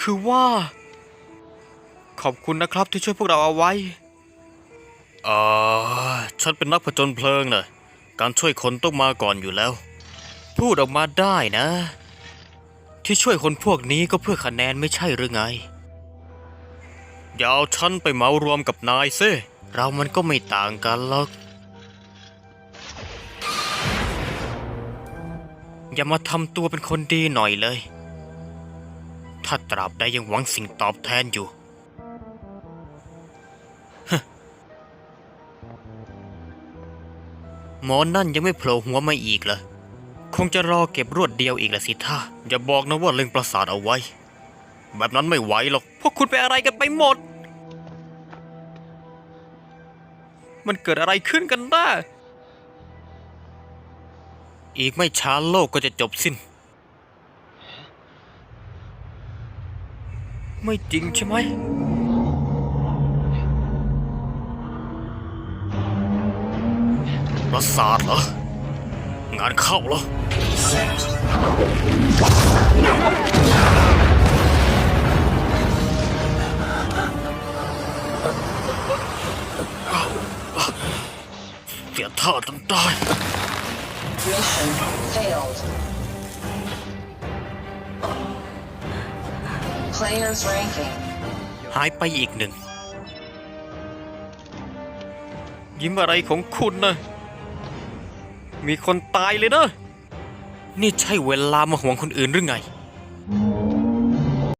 คือว่า ขอบคุณนะครับที่ช่วยพวกเราเอาไว้ เออฉันเป็นนักผจญเพลิงนะการช่วยคนต้องมาก่อนอยู่แล้ว พูดออกมาได้นะ ที่ช่วยคนพวกนี้ก็เพื่อคะแนนไม่ใช่หรือไง อย่าเอาฉันไปเหมารวมกับนายซิเรามันก็ไม่ต่างกันหรอก อย่ามาทำตัวเป็นคนดีหน่อยเลย ถ้าตราบใดยังหวังสิ่งตอบแทนอยู่ หมอนั่นยังไม่โผล่หัวมาอีกเหรอ คงจะรอเก็บรวดเดียวอีกละสิท่าอย่าบอกนะว่าเล็งประสาทเอาไว้ แบบนั้นไม่ไหวหรอก พวกคุณไปอะไรกันไปหมด มันเกิดอะไรขึ้นกันแน่อีกไม่ช้าโลกก็จะจบสิ้น ไม่จริงใช่ไหมประสาทเหรอ งานเข้าเหรอ เสียท่าจนได้ Mission Players ranking. หายไปอีกหนึ่ง ยิ้มอะไรของคุณนะ มีคนตายเลยนะ นี่ใช่เวลามาห่วงคนอื่นหรือไง